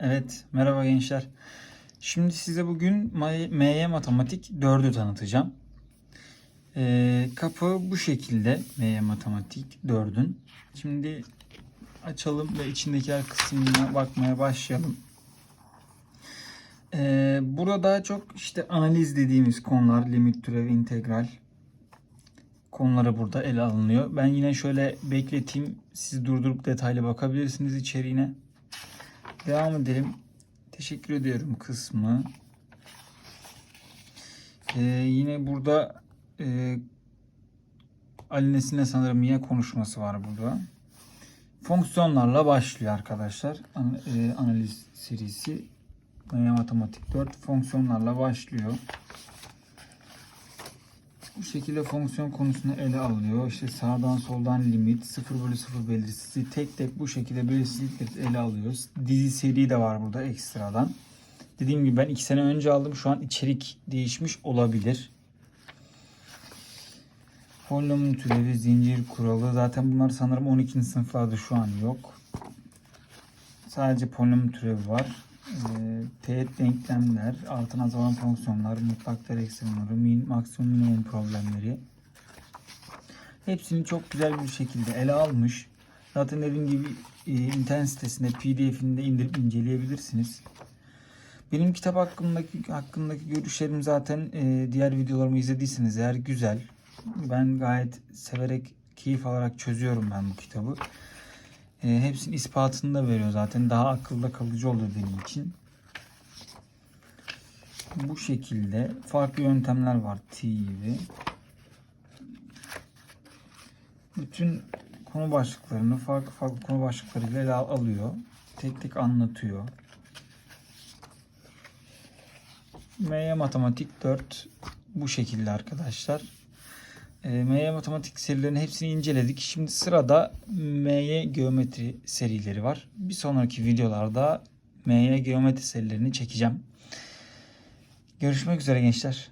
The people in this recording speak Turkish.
Evet, merhaba gençler. Şimdi size bugün MY Matematik 4'ü tanıtacağım. Ee, kapı bu şekilde MY Matematik 4'ün. Şimdi açalım ve içindekiler kısmına bakmaya başlayalım. Ee, burada daha çok işte analiz dediğimiz konular, limit, türev, integral konuları burada ele alınıyor. Ben yine şöyle bekleteyim. Siz durdurup detaylı bakabilirsiniz içeriğine. Devam edelim. Teşekkür ediyorum kısmı. Ee, yine burada e, Ali sanırım yine konuşması var burada. Fonksiyonlarla başlıyor arkadaşlar. An- e, analiz serisi. Matematik 4 fonksiyonlarla başlıyor. Bu şekilde fonksiyon konusunu ele alıyor. İşte sağdan soldan limit, 0 bölü 0 belirsizliği tek tek bu şekilde belirsizlikleri ele alıyoruz. Dizi seri de var burada ekstradan. Dediğim gibi ben 2 sene önce aldım. Şu an içerik değişmiş olabilir. Polinom türevi, zincir kuralı. Zaten bunlar sanırım 12. sınıflarda şu an yok. Sadece polinom türevi var. Ee, teğet denklemler, altın azalan fonksiyonlar, mutlak değer ekstremleri, min, maksimum minimum problemleri. Hepsini çok güzel bir şekilde ele almış. Zaten dediğim gibi e, internet sitesinde pdf'ini de indirip inceleyebilirsiniz. Benim kitap hakkındaki hakkındaki görüşlerim zaten e, diğer videolarımı izlediyseniz eğer güzel. Ben gayet severek, keyif alarak çözüyorum ben bu kitabı. E, hepsinin ispatını da veriyor zaten. Daha akılda kalıcı oluyor benim için. Bu şekilde farklı yöntemler var T gibi. Bütün konu başlıklarını farklı farklı konu başlıklarıyla ele al- alıyor. Tek tek anlatıyor. MY Matematik 4 bu şekilde arkadaşlar. E, MY Matematik serilerinin hepsini inceledik. Şimdi sırada MY Geometri serileri var. Bir sonraki videolarda MY Geometri serilerini çekeceğim. Görüşmek üzere gençler.